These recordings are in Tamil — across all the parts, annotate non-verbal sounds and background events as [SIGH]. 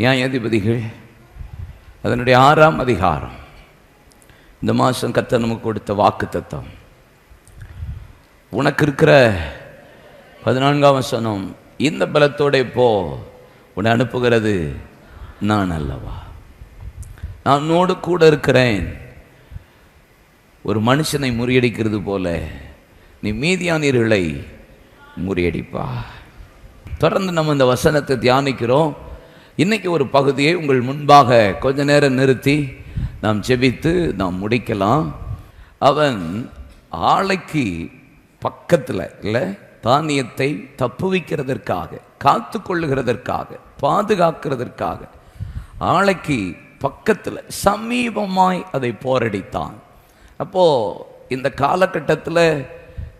நியாயாதிபதிகள் அதனுடைய ஆறாம் அதிகாரம். இந்த மாதம் கத்த நமக்கு கொடுத்த வாக்கு தத்துவம். உனக்கு இருக்கிற பதினான்காம் வசனம் இந்த பலத்தோட போ உன்னை அனுப்புகிறது நான் அல்லவா? நான் உன்னோடு கூட இருக்கிறேன். ஒரு மனுஷனை முறியடிக்கிறது போல நீ மீதியானீர்களை முறியடிப்பா தொடர்ந்து நம்ம இந்த வசனத்தை தியானிக்கிறோம். இன்னைக்கு ஒரு பகுதியை உங்கள் முன்பாக கொஞ்ச நேரம் நிறுத்தி நாம் ஜெபித்து நாம் முடிக்கலாம். அவன் ஆலைக்கு பக்கத்தில் இல்லை தானியத்தை தப்புவிக்கிறதற்காக காத்து கொள்ளுகிறதற்காக பாதுகாக்கிறதற்காக ஆலைக்கு பக்கத்தில் சமீபமாய் அதை போரடித்தான். அப்போது இந்த காலகட்டத்தில்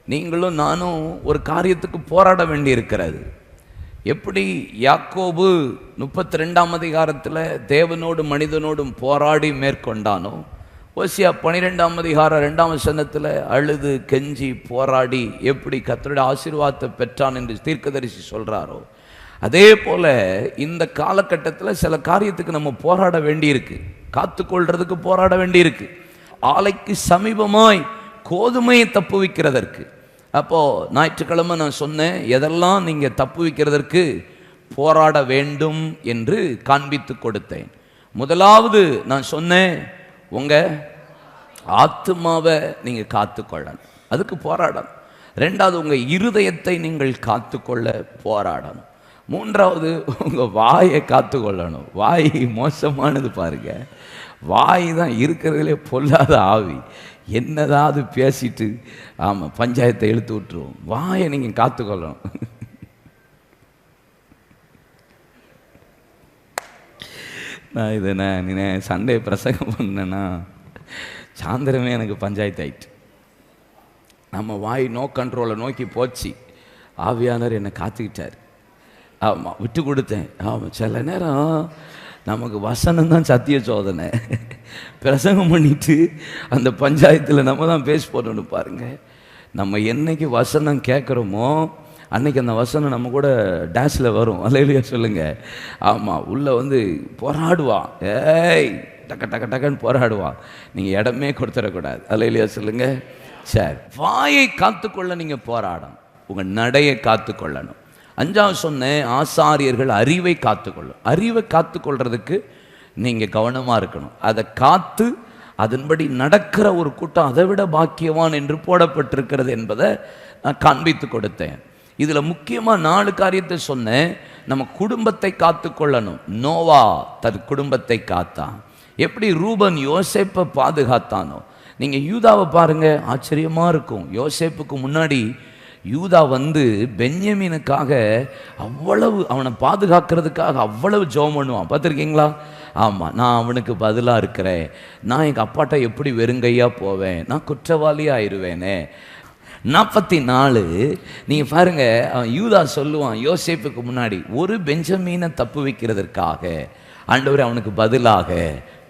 நீங்களும் நானும் ஒரு காரியத்துக்கு போராட வேண்டியிருக்கிறது. எப்படி யாக்கோபு முப்பத்தி ரெண்டாம் அதிகாரத்தில் தேவனோடும் மனிதனோடும் போராடி மேற்கொண்டானோ ஓசியா பனிரெண்டாம் அதிகாரம் ரெண்டாம் சனத்தில் அழுது கெஞ்சி போராடி எப்படி கத்தருடைய ஆசீர்வாதத்தை பெற்றான் என்று தீர்க்கதரிசி சொல்கிறாரோ அதே போல் இந்த காலகட்டத்தில் சில காரியத்துக்கு நம்ம போராட வேண்டியிருக்கு. காத்துக்கொள்றதுக்கு போராட வேண்டியிருக்கு. ஆலைக்கு சமீபமாய் கோதுமையை தப்பு வைக்கிறதற்கு அப்போது ஞாயிற்றுக்கிழமை நான் சொன்னேன் எதெல்லாம் நீங்கள் தப்பு வைக்கிறதற்கு போராட வேண்டும் என்று காண்பித்து கொடுத்தேன். முதலாவது நான் சொன்னேன் உங்கள் ஆத்துமாவை நீங்கள் காத்துக்கொள்ளணும். அதுக்கு போராடணும். ரெண்டாவது உங்கள் இருதயத்தை நீங்கள் காத்துக்கொள்ள போராடணும். மூன்றாவது உங்கள் வாயை காத்துக்கொள்ளணும். வாய் மோசமானது பாருங்கள் வாய் தான் இருக்கிறதுலே பொல்லாத ஆவி. என்னதாவது பேசிட்டு ஆமாம் பஞ்சாயத்தை இழுத்து விட்டுருவோம். வாயை நீங்கள் காத்துக்கொள்ளணும் நான் இதை நான் நீ சண்டே பிரசங்கம் பண்ணேன்னா சாயந்தரமே எனக்கு பஞ்சாயத்து ஆயிட்டு. நம்ம வாய் நோ கண்ட்ரோலை நோக்கி போச்சு. ஆவியானவர் என்னை காத்துக்கிட்டார். ஆமாம் விட்டு கொடுத்தேன். ஆமாம் சில நேரம் நமக்கு வசனம் தான் சத்திய சோதனை. பிரசங்கம் பண்ணிட்டு அந்த பஞ்சாயத்தில் நம்ம தான் பேசி போடணும் பாருங்க. நம்ம என்னைக்கு வசனம் கேட்குறோமோ அன்னைக்கு அந்த வசனம் நம்ம கூட டேஷில் வரும். அலையிலையா சொல்லுங்க. ஆமாம் உள்ளே வந்து போராடுவான் ஏய் டக்க டக்க டக்குன்னு போராடுவான் நீங்கள் இடமே கொடுத்துடக்கூடாது. அலையிலையா சொல்லுங்க. சரி. வாயை காத்துக்கொள்ள நீங்கள் போராடணும். உங்கள் நடையை காத்துக்கொள்ளணும். அஞ்சாவது சொன்னேன் ஆசாரியர்கள் அறிவை காத்துக்கொள்ளும். அறிவை காத்துக்கொள்றதுக்கு நீங்கள் கவனமாக இருக்கணும். அதை காத்து அதன்படி நடக்கிற ஒரு கூட்டம் அதை விட பாக்கியவான் என்று போடப்பட்டிருக்கிறது என்பதை நான் காண்பித்து கொடுத்தேன். இதில் முக்கியமாக நாலு காரியத்தை சொன்னேன். நம்ம குடும்பத்தை காத்துக்கொள்ளணும். நோவா தன் குடும்பத்தை காத்தான். எப்படி ரூபன் யோசேப்பை பாதுகாத்தானோ? நீங்கள் யூதாவை பாருங்க ஆச்சரியமாக இருக்கும். யோசேப்புக்கு முன்னாடி யூதா வந்து பென்யமீனுக்காக அவ்வளவு அவனை பாதுகாக்கிறதுக்காக அவ்வளவு ஜோம் பண்ணுவான். பார்த்துருக்கீங்களா? ஆமாம் நான் அவனுக்கு பதிலாக இருக்கிறேன். நான் எங்கள் அப்பாட்ட எப்படி வெறுங்கையாக போவேன்? நான் குற்றவாளியாக ஆயிடுவேனே நாற்பத்தி நாலு நீங்கள் பாருங்க அவன் யூதா சொல்லுவான் யோசேப்புக்கு முன்னாடி ஒரு பெஞ்சமீனை தப்பு வைக்கிறதற்காக ஆண்டவர் அவனுக்கு பதிலாக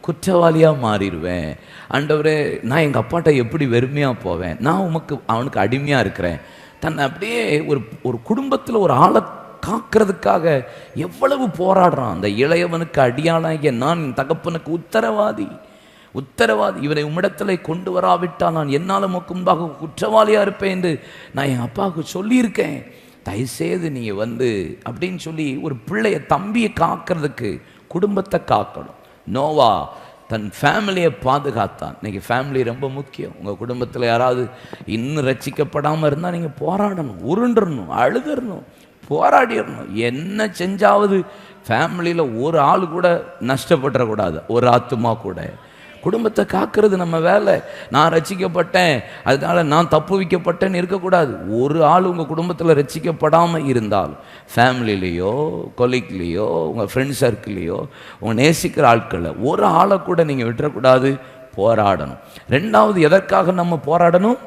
குற்றவாளியாக மாறிடுவேன். ஆண்டவரே நான் எங்கள் அப்பாட்ட எப்படி வெறுமையாக போவேன்? நான் உமக்கு அவனுக்கு அடிமையாக இருக்கிறேன். தன்னை அப்படியே ஒரு ஒரு குடும்பத்தில் ஒரு ஆளை காக்கிறதுக்காக எவ்வளவு போராடுறான். அந்த இளையவனுக்கு அடியாளாகிய நான் என் தகப்பனுக்கு உத்தரவாதி. உத்தரவாதி. இவனை உம்மிடத்தில் கொண்டு வராவிட்டால் நான் என்னால் உமக்கு முன்பாக குற்றவாளியாக இருப்பேன் என்று நான் என் அப்பாவுக்கு சொல்லியிருக்கேன். தயவுசெய்து நீ வந்து அப்படின்னு சொல்லி ஒரு பிள்ளைய தம்பியை காக்கிறதுக்கு குடும்பத்தை காக்கணும். நோவா தன் ஃபேமிலியை பாதுகாத்தான். இன்றைக்கி ஃபேமிலி ரொம்ப முக்கியம். உங்கள் குடும்பத்தில் யாராவது இன்னும் ரசிக்கப்படாமல் இருந்தால் நீங்கள் போராடணும் உருண்டுறணும் அழுதுறணும் போராடிடணும். என்ன செஞ்சாவது ஃபேமிலியில் ஒரு ஆள் கூட நஷ்டப்பட்டுறக்கூடாது. ஒரு ஆத்துமா கூட. குடும்பத்தை காக்கிறது நம்ம வேலை. நான் ரசிக்கப்பட்டேன். அதனால நான் தப்பு வைக்கப்பட்டேன்னு இருக்கக்கூடாது. ஒரு ஆள் உங்கள் குடும்பத்தில் ரசிக்கப்படாமல் இருந்தால் ஃபேமிலிலேயோ கொலிக்லேயோ உங்கள் ஃப்ரெண்ட் சர்க்கிள்லேயோ உங்கள் நேசிக்கிற ஆட்களை ஒரு ஆளை கூட நீங்கள் விட்டுறக்கூடாது. போராடணும். ரெண்டாவது எதற்காக நம்ம போராடணும்?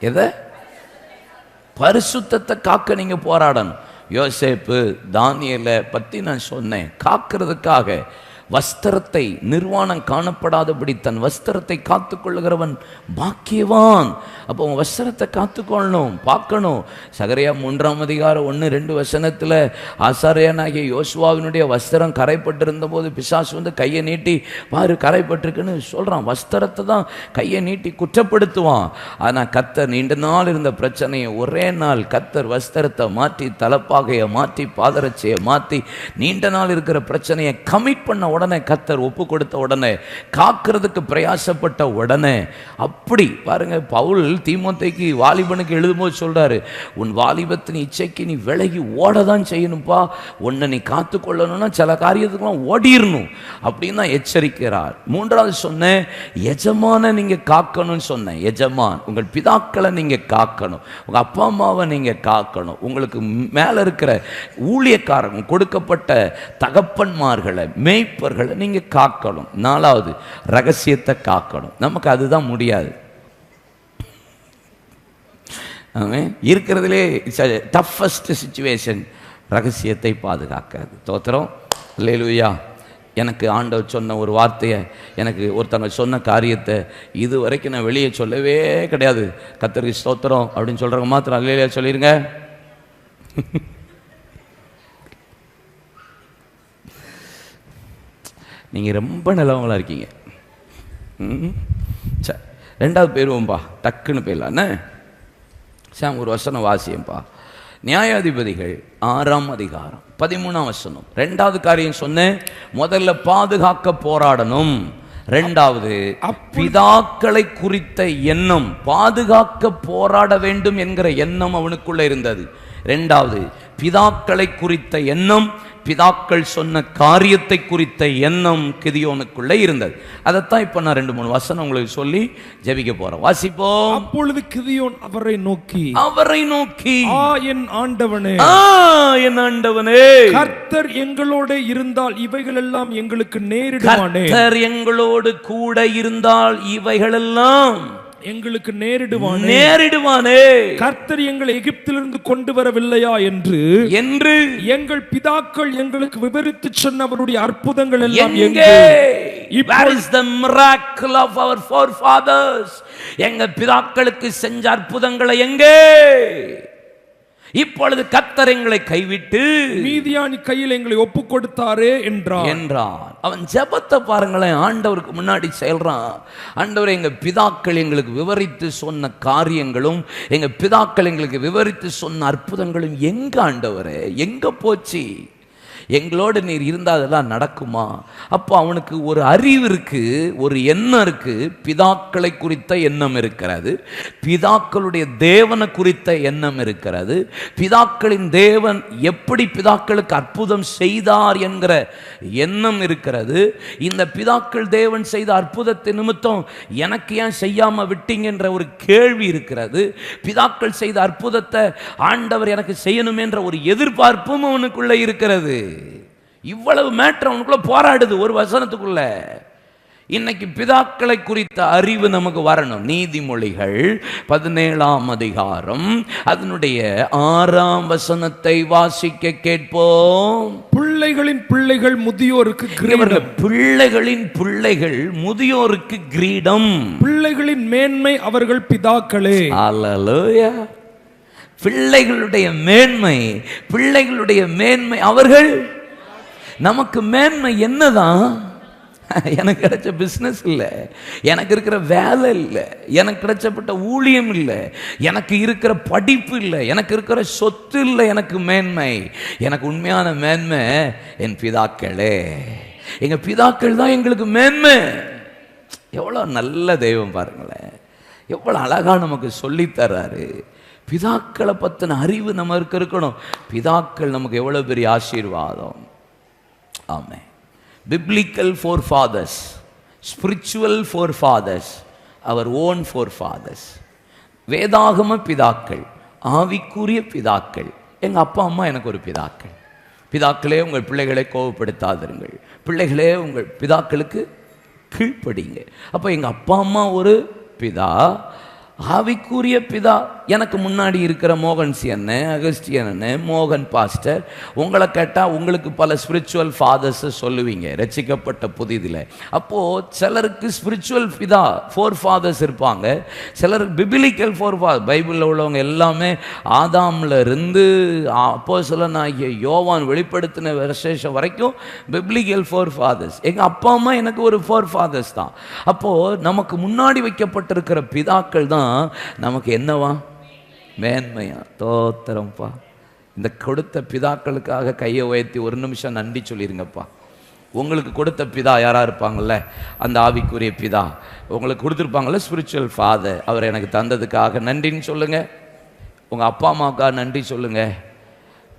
எதை? பரிசுத்தத்தை காக்க நீங்கள் போராடணும். யோசேப்பு தானியலை பற்றி நான் சொன்னேன். காக்கிறதுக்காக வஸ்திரத்தை நிர்வாணம் காணப்படாதபடி தன் வஸ்திரத்தை காத்துக்கொள்கிறவன் பாக்கியவான். அப்போ உன் வஸ்திரத்தை காத்துக்கொள்ளணும் பார்க்கணும். சகரியா மூன்றாம் அதிகாரம் ஒன்று ரெண்டு வசனத்தில் ஆசாரியனாகிய யோசுவாவினுடைய வஸ்திரம் கரைப்பட்டிருந்த போது பிசாசு வந்து கையை நீட்டி பாரு கரைப்பட்டிருக்குன்னு சொல்கிறான் வஸ்திரத்தை தான் கையை நீட்டி குற்றப்படுத்துவான். ஆனால் கத்தர் நீண்ட நாள் இருந்த பிரச்சனையை ஒரே நாள் கத்தர் வஸ்திரத்தை மாற்றி தலப்பாகையை மாற்றி பாதரட்சையை மாற்றி நீண்ட நாள் இருக்கிற பிரச்சனையை கமிட் பண்ண உடனே கத்தர் ஒப்பு கொடுத்த உடனே காக்கிறதுக்கு பிரயாசப்பட்ட உடனே அப்படி பாருங்க பவுல் தீமத்தைக்கு வாலிபனுக்கு எழுதும்போது சொல்றாரு உன் வாலிபத்தின் இச்சைக்கு நீ விலகி ஓட தான் செய்யணும்ப்பா உன்னை நீ காத்துக்கொள்ளணும்னா சில காரியத்துக்குலாம் ஓடிரணும். அப்படின்னு தான் எச்சரிக்கிறார். மூன்றாவது சொன்னேன் எஜமான நீங்க காக்கணும்னு சொன்னேன். எஜமான் உங்கள் பிதாக்களை நீங்க காக்கணும். உங்க அப்பா அம்மாவை நீங்க காக்கணும். உங்களுக்கு மேல இருக்கிற ஊழியக்காரங்க கொடுக்கப்பட்ட தகப்பன்மார்களை மேய்ப்ப மேய்ப்பர்களை நீங்க காக்கணும். நாலாவது ரகசியத்தை காக்கணும். நமக்கு அதுதான் முடியாது. இருக்கிறதுலே இட்ஸ் டஃபஸ்ட் சுச்சுவேஷன் ரகசியத்தை பாதுகாக்கிறது தோத்திரம்? லேலுயா எனக்கு ஆண்டவர் சொன்ன ஒரு வார்த்தையை எனக்கு ஒருத்தங்க சொன்ன காரியத்தை இது வரைக்கும் நான் வெளியே சொல்லவே கிடையாது. கத்தருக்கு ஸ்தோத்திரம் அப்படின்னு சொல்கிறவங்க மாத்திரம் அல்லையா சொல்லிடுங்க [LAUGHS] நீங்கள் ரொம்ப நல்லவங்களா இருக்கீங்க. ம். சரி ரெண்டாவது போயிடுவோம்பா டக்குன்னு போயிடலாம். என்ன? சாம் ஒரு வசனம் வாசியம்பா நியாயாதிபதிகள் ஆறாம் அதிகாரம் பதிமூணாம் வசனம். ரெண்டாவது காரியம் சொன்னேன் முதல்ல பாதுகாக்க போராடணும். ரெண்டாவது பிதாக்களை குறித்த எண்ணம் பாதுகாக்க போராட வேண்டும் என்கிற எண்ணம் அவனுக்குள்ள இருந்தது. ரெண்டாவது பிதாக்களை குறித்த எண்ணம் பிதாக்கள் சொன்ன காரியத்தை குறித்த எண்ணம் கிதியோனுக்குள்ள இருந்தது. அதைத்தான் இப்ப நான் ரெண்டு மூணு வசனம் உங்களுக்கு சொல்லி ஜெபிக்க போறேன் வாசிப்போம். அப்பொழுது கிதியோன் அவரை நோக்கி அவரை நோக்கி ஆ என் ஆண்டவனே ஆ என் ஆண்டவனே கர்த்தர் எங்களோட இருந்தால் இவைகள் எல்லாம் எங்களுக்கு நேரிடுவானே. கர்த்தர் எங்களோடு கூட இருந்தால் இவைகளெல்லாம் எங்களுக்கு நேரிடுவானே. நேரிடுவானே. கர்த்தர் எங்களை எகிப்திலிருந்து கொண்டு வரவில்லையா என்று? என்று எங்கள் பிதாக்கள் எங்களுக்கு விவரித்து சொன்ன அவருடைய அற்புதங்கள் எல்லாம் எங்கே? எங்கே? Where is the miracle of our forefathers? எங்க பிதாக்களுக்கு செஞ்ச அற்புதங்களை எங்கே? இப்பொழுது கத்தர் எங்களை கைவிட்டு மீதியானி கையில் எங்களை ஒப்பு கொடுத்தாரே என்றார். என்றான். அவன் ஜெபத்தை பாருங்களேன் ஆண்டவருக்கு முன்னாடி செயல்றான். ஆண்டவர் எங்க பிதாக்கள் எங்களுக்கு விவரித்து சொன்ன காரியங்களும் எங்க பிதாக்கள் எங்களுக்கு விவரித்து சொன்ன அற்புதங்களும் எங்க ஆண்டவரே? எங்க போச்சு? எங்களோடு நீர் இருந்தால் அதெல்லாம் நடக்குமா? அப்போ அவனுக்கு ஒரு அறிவு இருக்குது ஒரு எண்ணம் இருக்கு. பிதாக்களை குறித்த எண்ணம் இருக்கிறது. பிதாக்களுடைய தேவனை குறித்த எண்ணம் இருக்கிறது. பிதாக்களின் தேவன் எப்படி பிதாக்களுக்கு அற்புதம் செய்தார் என்கிற எண்ணம் இருக்கிறது. இந்த பிதாக்கள் தேவன் செய்த அற்புதத்தை நிமித்தம் எனக்கு ஏன் செய்யாமல் விட்டீங்கன்ற ஒரு கேள்வி இருக்கிறது. பிதாக்கள் செய்த அற்புதத்தை ஆண்டவர் எனக்கு செய்யணும் என்ற ஒரு எதிர்பார்ப்பும் அவனுக்குள்ளே இருக்கிறது. இவ்வளவு மேட்ரு அவனுக்குள்ள போராடுது ஒரு வசனத்துக்குள்ள. இன்னைக்கு பிதாக்களை குறித்த அறிவு நமக்கு வரணும். நீதிமொழிகள் பதினேழாம் அதிகாரம். அதனுடைய ஆறாம் வசனத்தை வாசிக்க கேட்போம். பிள்ளைகளின் பிள்ளைகள் முதியோருக்கு பிள்ளைகளின் பிள்ளைகள் முதியோருக்கு கிரீடம். பிள்ளைகளின் மேன்மை அவர்கள் பிதாக்களே. அல்லேலூயா பிள்ளைகளுடைய மேன்மை பிள்ளைகளுடைய மேன்மை அவர்கள்? நமக்கு மேன்மை என்னதான்? எனக்கு கிடைச்ச பிஸ்னஸ் இல்லை. எனக்கு இருக்கிற வேலை இல்லை. எனக்கு கிடைச்சப்பட்ட ஊழியம் இல்லை. எனக்கு இருக்கிற படிப்பு இல்லை. எனக்கு இருக்கிற சொத்து இல்லை. எனக்கு மேன்மை. எனக்கு உண்மையான மேன்மை என் பிதாக்களே. எங்கள் பிதாக்கள் தான் எங்களுக்கு மேன்மை. எவ்வளோ நல்ல தெய்வம் பாருங்களேன். எவ்வளோ அழகா நமக்கு சொல்லித் தர்றாரு. பிதாக்களை பற்றின அறிவு நமக்கு இருக்கணும். பிதாக்கள் நமக்கு எவ்வளோ பெரிய ஆசீர்வாதம்? ஆமே biblical four fathers spiritual four fathers அவர் ஓன் ஃபோர் ஃபாதர்ஸ் வேதாகம பிதாக்கள் ஆவிக்குரிய பிதாக்கள். எங்கள் அப்பா அம்மா எனக்கு ஒரு பிதாக்கள். பிதாக்களே உங்கள் பிள்ளைகளை கோவப்படுத்தாதிருங்கள் பிள்ளைகளே உங்கள் பிதாக்களுக்கு கீழ்ப்படிங்க அப்போ எங்கள் அப்பா அம்மா ஒரு பிதா ஆவிக்குரிய பிதா எனக்கு முன்னாடி இருக்கிற மோகன் சி அண்ணன் அகஸ்டியன் அண்ணன் மோகன் பாஸ்டர் உங்களை கேட்டால் உங்களுக்கு பல ஸ்பிரிச்சுவல் ஃபாதர்ஸை சொல்லுவீங்க ரசிக்கப்பட்ட புதிதில். அப்போது சிலருக்கு ஸ்பிரிச்சுவல் பிதா ஃபோர் ஃபாதர்ஸ் இருப்பாங்க. சிலருக்கு பிபிலிக்கல் ஃபோர் ஃபாதர் பைபிளில் உள்ளவங்க எல்லாமே ஆதாமில் இருந்து அப்போ ஆகிய யோவான் வெளிப்படுத்தின விசேஷம் வரைக்கும் பிப்ளிக்கல் ஃபோர் ஃபாதர்ஸ் எங்கள் அப்பா அம்மா எனக்கு ஒரு ஃபோர் ஃபாதர்ஸ் தான். அப்போது நமக்கு முன்னாடி வைக்கப்பட்டிருக்கிற பிதாக்கள் தான் நமக்கு என்னவா? மேன்மையா? தோத்திரம்ப்பா இந்த கொடுத்த பிதாக்களுக்காக கையை உயர்த்தி ஒரு நிமிஷம் நன்றி சொல்லிடுங்கப்பா உங்களுக்கு கொடுத்த பிதா யாராக இருப்பாங்கள்ல அந்த ஆவிக்குரிய பிதா. உங்களுக்கு கொடுத்துருப்பாங்கள்ல ஸ்பிரிச்சுவல் ஃபாதர் அவர் எனக்கு தந்ததுக்காக நன்றின்னு சொல்லுங்கள் உங்கள் அப்பா அம்மாவுக்காக நன்றி சொல்லுங்கள்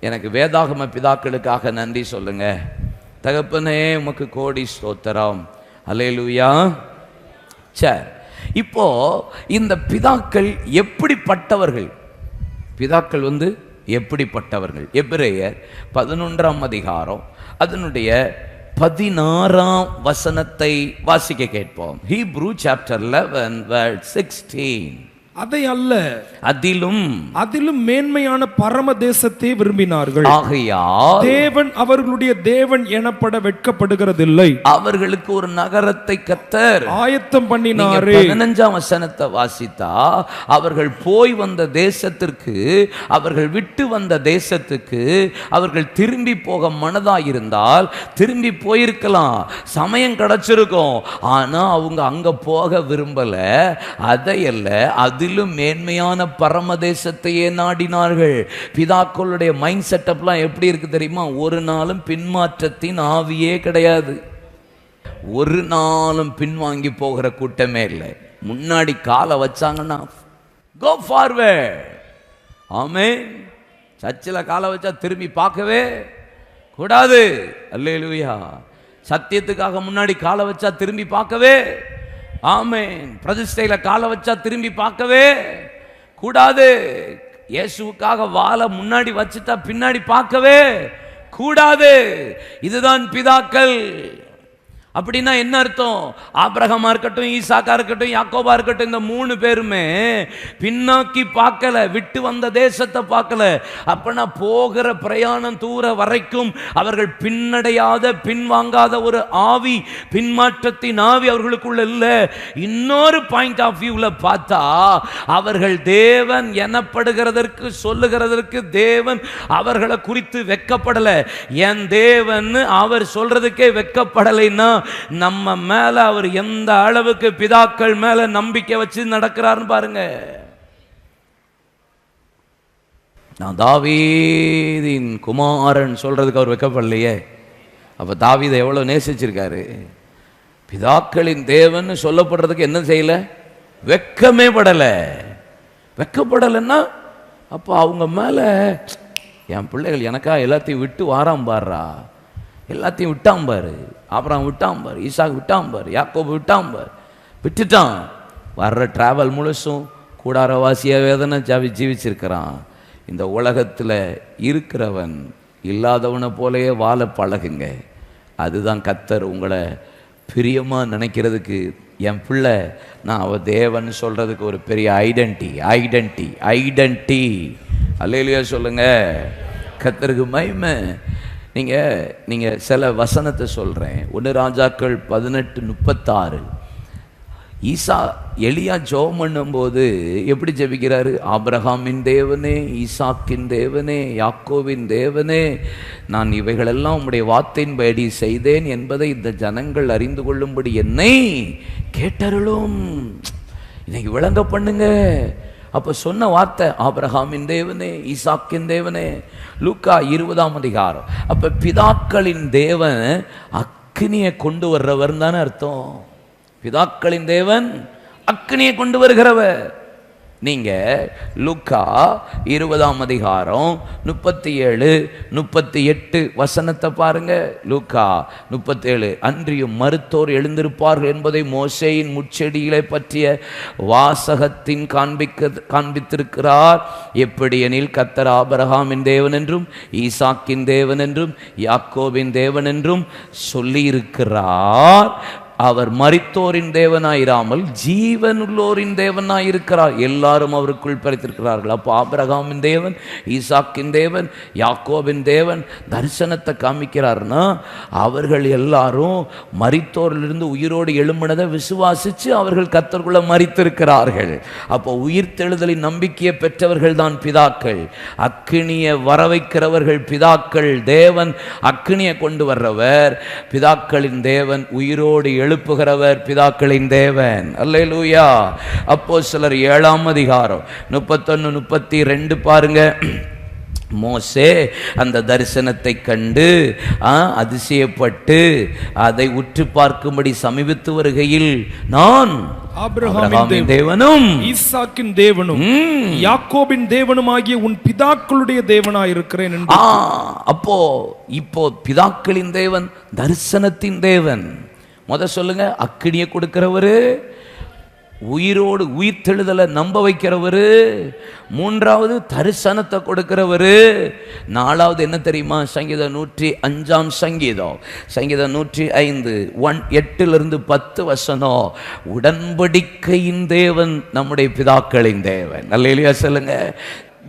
எனக்கு வேதாகம பிதாக்களுக்காக நன்றி சொல்லுங்கள் தகப்பனே உமக்கு கோடி ஸ்தோத்திரம். அலையலூயா சரி இப்போ இந்த பிதாக்கள் எப்படிப்பட்டவர்கள்? பிதாக்கள் வந்து எப்படிப்பட்டவர்கள்? எபிரேயர் பதினொன்றாம் அதிகாரம் அதனுடைய பதினாறாம் வசனத்தை வாசிக்க கேட்போம். ஹீப்ரூ சாப்டர் லெவன் சிக்ஸ்டீன் அதை அல்ல. அதிலும் அதிலும் மேன்மையான பரம தேசத்தை விரும்பினார்கள். ஆகையால் தேவன் அவர்களுடைய தேவன் எனப்பட வெட்கப்படுகிறதில்லை. அவர்களுக்கு ஒரு நகரத்தை கத்தர். ஆயத்தம் பண்ணினாரே. பதினஞ்சாம் வசனத்தை வாசித்தா அவர்கள் போய் வந்த தேசத்திற்கு அவர்கள் விட்டு வந்த தேசத்துக்கு அவர்கள் திரும்பி போக மனதாயிருந்தால் திரும்பி போயிருக்கலாம். சமயம் கிடைச்சிருக்கும். ஆனா அவங்க அங்க போக விரும்பல. அதையல்ல அதிலும் மேன்மையான பரமதேசத்தையே நாடினார்கள். பிதாக்களுடைய மைண்ட் செட்டப்லாம் எப்படி இருக்கு தெரியுமா? ஒரு நாளும் பின்மாற்றத்தின் ஆவியே கிடையாது. ஒரு நாளும் பின்வாங்கி போகிற கூட்டமே இல்லை. முன்னாடி காலை வச்சாங்கன்னா கோ ஃபார்வேர்ட் ஆமே சர்ச்சில் காலை வச்சா திரும்பி பார்க்கவே கூடாது. அல்லேலூயா. சத்தியத்துக்காக முன்னாடி காலை வச்சா திரும்பி பார்க்கவே ஆமேன். பிரதிஷ்டையில் காலை வச்சா திரும்பி பார்க்கவே கூடாது. இயேசுவுக்காக வாழை முன்னாடி வச்சுட்டா பின்னாடி பார்க்கவே கூடாது. இதுதான் பிதாக்கள். அப்படின்னா என்ன அர்த்தம்? ஆப்ரகமாக இருக்கட்டும் ஈசாக்கா இருக்கட்டும் யாக்கோபா இருக்கட்டும் இந்த மூணு பேருமே பின்னாக்கி பார்க்கல விட்டு வந்த தேசத்தை பார்க்கல. அப்பனா போகிற பிரயாணம் தூர வரைக்கும் அவர்கள் பின்னடையாத பின்வாங்காத ஒரு ஆவி பின்மாற்றத்தின் ஆவி அவர்களுக்குள்ள இல்லை. இன்னொரு பாயிண்ட் ஆஃப் வியூவில் பார்த்தா அவர்கள் தேவன் எனப்படுகிறதற்கு சொல்லுகிறதற்கு தேவன் அவர்களை குறித்து வெக்கப்படலை. என் தேவன் அவர் சொல்றதுக்கே வெக்கப்படலைன்னா நம்ம மேல அவர் எந்த அளவுக்கு பிதாக்கள் மேல நம்பிக்கை வச்சு நடக்கிறாருன்னு பாருங்க. நான் தாவீதின் குமாரன் சொல்றதுக்கு அவர் வெக்கப்படலையே. அப்ப தாவீதை எவ்வளவு நேசிச்சிருக்காரு? பிதாக்களின் தேவன் சொல்லப்படுறதுக்கு என்ன செய்யல? வெக்கமே படலை. வெக்கப்படலைன்னா அப்போ அவங்க மேல என் பிள்ளைகள் எனக்கா எல்லாத்தையும் விட்டு வாராம் பாருடா எல்லாத்தையும் விட்டான் பாரு. அப்புறம் விட்டான் பார் ஈசாக்கு விட்டான் பார் யாக்கோபு விட்டான் பார். விட்டுட்டான். வர்ற ட்ராவல் முழுசும் கூடாரவாசியாக வேதனை ஜாவி ஜீவிச்சிருக்கிறான். இந்த உலகத்தில் இருக்கிறவன் இல்லாதவனை போலயே வாழ பழகுங்க. அதுதான் கத்தர் உங்களை பிரியமாக நினைக்கிறதுக்கு என் பிள்ளை நான் அவ தேவன் சொல்கிறதுக்கு ஒரு பெரிய ஐடென்டி ஐடென்டி ஐடென்டி அல்லையிலையா சொல்லுங்கள் கத்தருக்கு மகிமை. நீங்கள் நீங்கள் சில வசனத்தை சொல்கிறேன் ஒன்று ராஜாக்கள் பதினெட்டு முப்பத்தாறு. ஈசா எளியா ஜோம் பண்ணும்போது எப்படி ஜெபிக்கிறாரு? ஆப்ரஹாமின் தேவனே ஈசாக்கின் தேவனே யாக்கோவின் தேவனே நான் இவைகளெல்லாம் உம்முடைய வார்த்தையின்படி செய்தேன் என்பதை இந்த ஜனங்கள் அறிந்து கொள்ளும்படி என்னை கேட்டருளும். இன்னைக்கு விளங்க பண்ணுங்க. அப்போ சொன்ன வார்த்தை ஆபிரகாமின் தேவனே ஈசாக்கின் தேவனே லூக்கா இருபதாம் அதிகாரம். அப்ப பிதாக்களின் தேவன் அக்னியை கொண்டு வர்றவர் தானே அர்த்தம். பிதாக்களின் தேவன் அக்னியை கொண்டு வருகிறவர். நீங்க லுக்கா இருபதாம் அதிகாரம் முப்பத்தி ஏழு முப்பத்தி எட்டு வசனத்தை பாருங்க. லுக்கா முப்பத்தேழு அன்றியும் மருத்தோர் எழுந்திருப்பார்கள் என்பதை மோசேயின் முச்செடிகளை பற்றிய வாசகத்தின் காண்பிக்க காண்பித்திருக்கிறார். எப்படி எனில் கத்தர் ஆபரகாமின் தேவன் என்றும் ஈசாக்கின் தேவன் என்றும் யாக்கோவின் தேவன் என்றும் சொல்லியிருக்கிறார். அவர் மறித்தோரின் தேவனாயிராமல் ஜீவனுள்ளோரின் தேவனாயிருக்கிறார். எல்லாரும் அவருக்குள் பிறத்திருக்கிறார்கள். அப்போ ஆபிரகாமின் தேவன் ஈசாக்கின் தேவன் யாக்கோபின் தேவன் தரிசனத்தை காமிக்கிறார்னா அவர்கள் எல்லாரும் மறித்தோரிலிருந்து உயிரோடு எழும்பினதை விசுவாசித்து அவர்கள் கத்தர்குள்ள மறித்திருக்கிறார்கள் அப்போ உயிர்த்தெழுதலின் நம்பிக்கையை பெற்றவர்கள் தான் பிதாக்கள். அக்கினியை வரவைக்கிறவர்கள் பிதாக்கள். தேவன் அக்கினியை கொண்டு வர்றவர். பிதாக்களின் தேவன் உயிரோடு எழுப்புகிறவர் பிதாக்களின் தேவன். அல்லேலூயா. அப்போ சிலர் ஏழாம் அதிகாரம் முப்பத்தொன்னு முப்பத்தி ரெண்டு பாருங்க. மோசே அந்த தரிசனத்தை கண்டு அதிசயப்பட்டு அதை உற்று பார்க்கும்படி சமீபித்து வருகையில் நான் ஆபிரகாமின் தேவனும் ஈசாக்கின் தேவனும் யாக்கோபின் தேவனுமாகிய உன் பிதாக்களுடைய தேவனாயிருக்கிறேன் என்று ஆ அப்போ இப்போ பிதாக்களின் தேவன் தரிசனத்தின் தேவன். முத சொல்லுங்க அக்கினியை கொடுக்கிறவர் உயிரோடு உயிர் தெழுதலை நம்ப வைக்கிறவரு மூன்றாவது தரிசனத்தை கொடுக்கிறவர் நாலாவது என்ன தெரியுமா? சங்கீதம் நூற்றி அஞ்சாம் சங்கீதம். சங்கீதம் நூற்றி ஐந்து ஒன் எட்டிலிருந்து பத்து வசனம். உடன்படிக்கையின் தேவன் நம்முடைய பிதாக்களின் தேவன். நல்ல சொல்லுங்க.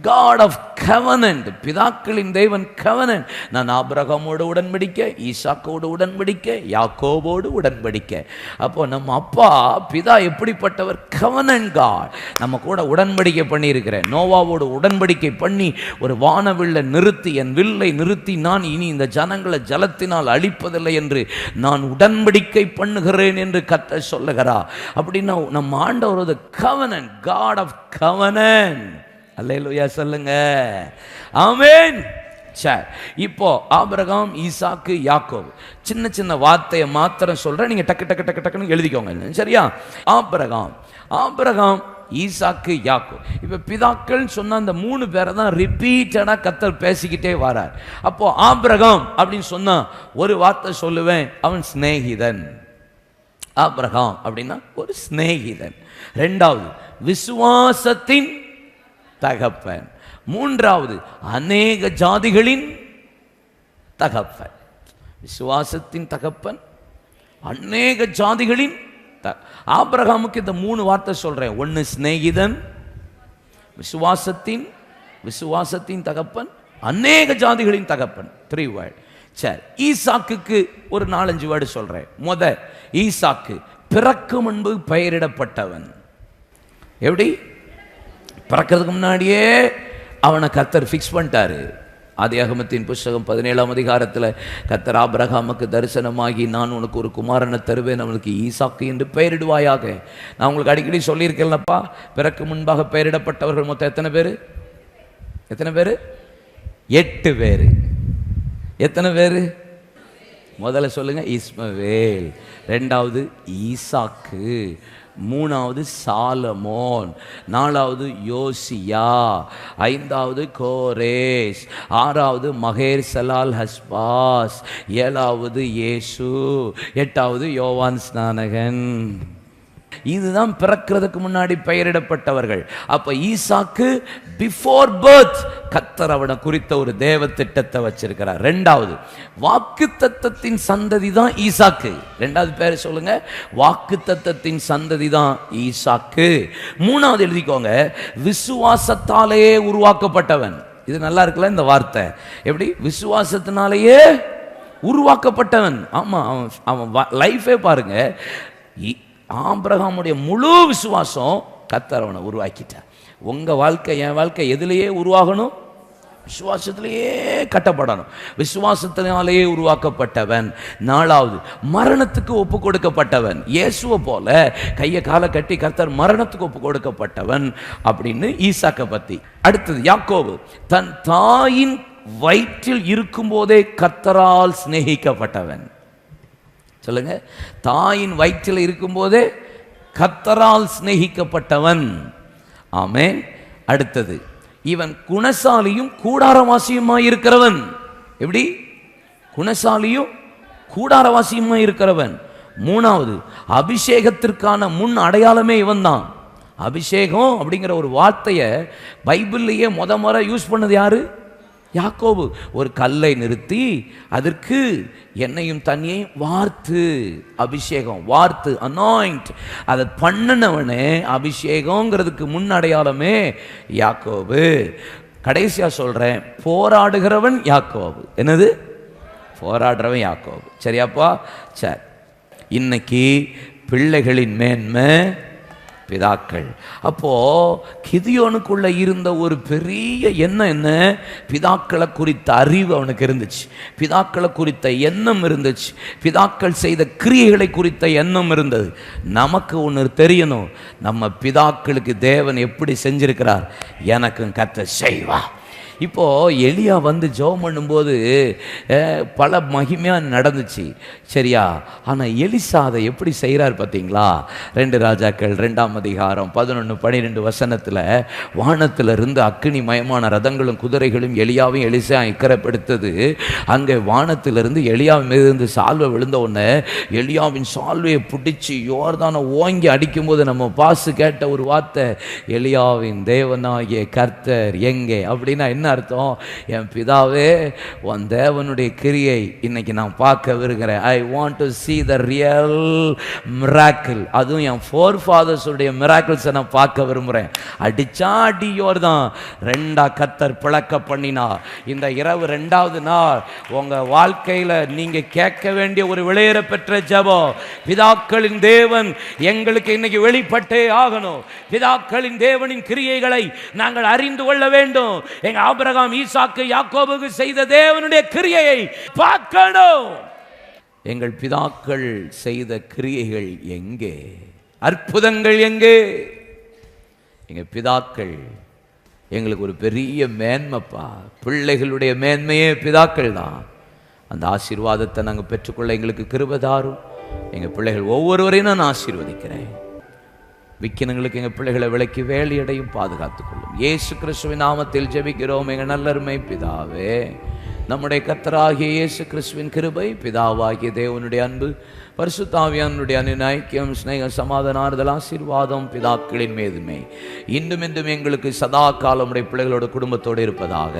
காட் ஆஃப் கவனன்ட் பிதாக்களின் தேவன் கவனன் நான் ஆபிரகமோடு உடன்படிக்க ஈசாக்கோடு உடன்படிக்க யாக்கோவோடு உடன்படிக்க. அப்போ நம்ம அப்பா பிதா எப்படிப்பட்டவர்? கவனன் காட் நம்ம கூட உடன்படிக்கை பண்ணியிருக்கிறேன். நோவாவோடு உடன்படிக்கை பண்ணி ஒரு வானவில்லை நிறுத்தி என் வில்லை நிறுத்தி நான் இனி இந்த ஜனங்களை ஜலத்தினால் அழிப்பதில்லை என்று நான் உடன்படிக்கை பண்ணுகிறேன் என்று கத்த சொல்லுகிறா அப்படின்னா நம்ம ஆண்டவர் கவனன் காட் ஆஃப் கவனன் அல்லையா சொல்லுங்க. ஆமேன் சரி இப்போ ஆபிரகாம் ஈசாக்கு யாக்கோப் சின்ன சின்ன வார்த்தையை மாத்திரம் சொல்றேன். நீங்க டக்கு டக்கு டக்கு டக்குன்னு எழுதிக்கோங்க. சரியா? ஆபிரகாம் ஆபிரகாம் ஈசாக்கு யாக்கோ இப்போ பிதாக்கள்னு சொன்ன அந்த மூணு பேரை தான் ரிப்பீட்டடாக கத்தர் பேசிக்கிட்டே வரார். அப்போ ஆபிரகாம் அப்படின்னு சொன்னா ஒரு வார்த்தை சொல்லுவேன் அவன் சிநேகிதன். ஆபிரகாம் அப்படின்னா ஒரு சிநேகிதன். ரெண்டாவது விசுவாசத்தின் தகப்பன். மூன்றாவது அநேக ஜாதிகளின் தகப்பன். விசுவாசத்தின் தகப்பன் அநேக ஜாதிகளின் த- ஆபிரகாமுக்கு இந்த மூணு வார்த்தை சொல்றேன். ஒன்னு சிநேகிதன் விசுவாசத்தின் விசுவாசத்தின் தகப்பன் அநேக ஜாதிகளின் தகப்பன். த்ரீ வேர்ட் சரி ஈசாக்குக்கு ஒரு நாலஞ்சு வேர்டு சொல்றேன். முத ஈசாக்கு பிறக்கும் முன்பு பெயரிடப்பட்டவன். எப்படி? பிறக்கிறதுக்கு முன்னாடியே அவனை கத்தர் ஃபிக்ஸ் பண்ணிட்டாரு. ஆதியாகமத்தின் புஸ்தகம் பதினேழாம் அதிகாரத்தில் கத்தர் ஆபிரகாமுக்கு தரிசனமாகி நான் உனக்கு ஒரு குமாரனை தருவேன் அவனுக்கு ஈசாக்கு என்று பெயரிடுவாயாக. நான் உங்களுக்கு அடிக்கடி சொல்லியிருக்கேன்லப்பா பிறக்கு முன்பாக பெயரிடப்பட்டவர்கள் மொத்தம் எத்தனை பேர்? எத்தனை பேர்? எட்டு பேர். எத்தனை பேர்? முதல்ல சொல்லுங்கள் இஸ்மவேல். ரெண்டாவது ஈசாக்கு. மூணாவது சாலமோன் நாலாவது யோசியா ஐந்தாவது கோரேஸ் ஆறாவது மகேர் சலால் ஹஸ்பாஸ் ஏழாவது இயேசு எட்டாவது யோவான் ஸ்நானகன். இதுதான் பிறக்கிறதுக்கு முன்னாடி பெயரிடப்பட்டவர்கள். அப்ப ஈசாக்கு பிஃபோர் பர்த் கத்தர் அவனை குறித்த ஒரு தேவ திட்டத்தை வச்சிருக்கிறார். ரெண்டாவது வாக்கு தத்தத்தின் சந்ததி தான் ஈசாக்கு. ரெண்டாவது பேர் சொல்லுங்க. வாக்கு தத்தத்தின் சந்ததி தான் ஈசாக்கு. மூணாவது எழுதிக்கோங்க. விசுவாசத்தாலேயே உருவாக்கப்பட்டவன். இது நல்லா இருக்குல்ல இந்த வார்த்தை? எப்படி? விசுவாசத்தினாலேயே உருவாக்கப்பட்டவன். ஆமாம் அவன் அவன் லைஃபே பாருங்க. ஆம்பிரகாமுடைய முழு விசுவாசம் கத்தர் அவனை உருவாக்கிட்டார். உங்கள் வாழ்க்கை என் வாழ்க்கை எதுலேயே உருவாகணும்? விசுவாசத்திலேயே கட்டப்படணும். விசுவாசத்தினாலேயே உருவாக்கப்பட்டவன். நாலாவது மரணத்துக்கு ஒப்பு கொடுக்கப்பட்டவன். இயேசுவை போல கையை காலை கட்டி கர்த்தர் மரணத்துக்கு ஒப்பு கொடுக்கப்பட்டவன் அப்படின்னு ஈசாக்கை பற்றி அடுத்தது யாக்கோவு தன் தாயின் வயிற்றில் இருக்கும்போதே கர்த்தரால் சிநேகிக்கப்பட்டவன். சொல்லுங்க. தாயின் வயிற்றில் இருக்கும்போதே கத்தரால் சிநேகிக்கப்பட்டவன். ஆமேன். அடுத்தது இவன் குணசாலியும் கூடாரவாசியுமாய் இருக்கிறவன். எப்படி? குணசாலியும் கூடாரவாசியுமாய் இருக்கிறவன். மூணாவது அபிஷேகத்திற்கான முன் அடையாளமே இவன் தான் அபிஷேகம் அப்படிங்கிற ஒரு வார்த்தையை பைபிள்லேயே முத முறை யூஸ் பண்ணது யாரு? யாக்கோபு ஒரு கல்லை நிறுத்தி அதற்கு எண்ணெயும் தண்ணியையும் வார்த்து அபிஷேகம் வார்த்து அனாயிண்ட் அதை பண்ணினவனே அபிஷேகங்கிறதுக்கு முன் அடையாளமே யாக்கோபு. கடைசியா சொல்கிறேன் போராடுகிறவன் யாக்கோபு. என்னது? போராடுறவன் யாக்கோபு. சரியாப்பா? சரி. இன்னைக்கு பிள்ளைகளின் மேன்மை பிதாக்கள். அப்போ கிதியோனுக்குள்ள இருந்த ஒரு பெரிய எண்ணம் என்ன? பிதாக்களை குறித்த அறிவு அவனுக்கு இருந்துச்சு. பிதாக்களை குறித்த எண்ணம் இருந்துச்சு. பிதாக்கள் செய்த கிரியைகளை குறித்த எண்ணம் இருந்தது. நமக்கு ஒன்று தெரியணும். நம்ம பிதாக்களுக்கு தேவன் எப்படி செஞ்சிருக்கிறார்? எனக்கும் கத்த செய்வா இப்போது எலியா வந்து ஜெபம் பண்ணும்போது பல மகிமையாக நடந்துச்சு. சரியா? ஆனால் எலிசா அதை எப்படி செய்கிறார் பார்த்தீங்களா ரெண்டு ராஜாக்கள் ரெண்டாம் அதிகாரம் பதினொன்று பன்னிரெண்டு வசனத்தில் வானத்தில் இருந்து அக்கினி மயமான ரதங்களும் குதிரைகளும் எலியாவையும் எலிசா இக்கரைப்படுத்தது அங்கே வானத்திலிருந்து எளியாவின் மீது இருந்து சால்வை விழுந்த உடனே எலியாவின் சால்வையை பிடிச்சி யோர்தானை ஓங்கி அடிக்கும்போது நம்ம பாசு கேட்ட ஒரு வார்த்தை எலியாவின் தேவனாகிய கர்த்தர் எங்கே? அப்படின்னா என்ன என்ன அர்த்தம்? என் பிதாவே உன் தேவனுடைய கிரியை இன்னைக்கு நான் பார்க்க விரும்புகிறேன் I want to see the real miracle அதுவும் என் ஃபோர் ஃபாதர்ஸுடைய மிராக்கிள்ஸை நான் பார்க்க விரும்புகிறேன் அடிச்சா அடியோர் தான் ரெண்டா கத்தர் பிளக்க பண்ணினா இந்த இரவு ரெண்டாவது நாள் உங்கள் வாழ்க்கையில் நீங்கள் கேட்க வேண்டிய ஒரு விளையேற பெற்ற ஜபம். பிதாக்களின் தேவன் எங்களுக்கு இன்னைக்கு வெளிப்பட்டே ஆகணும். பிதாக்களின் தேவனின் கிரியைகளை நாங்கள் அறிந்து கொள்ள வேண்டும். எங்கள் ஆபிரகாம் ஈசாக்கு யாக்கோபுக்கு செய்த தேவனுடைய கிரியையை பார்க்கணும். எங்கள் பிதாக்கள் செய்த கிரியைகள் எங்கே? அற்புதங்கள் எங்கே? எங்க பிதாக்கள் எங்களுக்கு ஒரு பெரிய மேன்மைப்பா. பிள்ளைகளுடைய மேன்மையே பிதாக்கள் தான். அந்த ஆசீர்வாதத்தை நாங்கள் பெற்றுக்கொள்ள எங்களுக்கு கிருபதாரும் எங்கள் பிள்ளைகள் ஒவ்வொருவரையும் நான் ஆசீர்வதிக்கிறேன். விக்கினங்களுக்கு எங்கள் பிள்ளைகளை விளக்கி வேலையடையும் பாதுகாத்துக் கொள்ளும். இயேசு கிறிஸ்துவின் நாமத்தில் ஜெபிக்கிறோம். எங்கள் நல்லருமை பிதாவே நம்முடைய கத்தராகிய இயேசு கிறிஸ்துவின் கிருபை பிதாவாகிய தேவனுடைய அன்பு பரிசுத்தாவியானுடைய அனுநாய்க்கியம் ஸ்நேக சமாதானாறுதல் ஆசீர்வாதம் பிதாக்களின் மேதுமை. இன்றும் இன்றும் எங்களுக்கு சதா காலமுடைய உடைய பிள்ளைகளோட குடும்பத்தோடு இருப்பதாக.